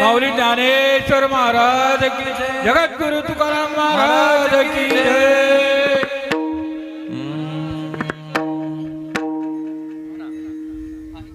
माऊली ज्ञानेश्वर महाराज की जगद्गुरु तुकाराम महाराज की जय.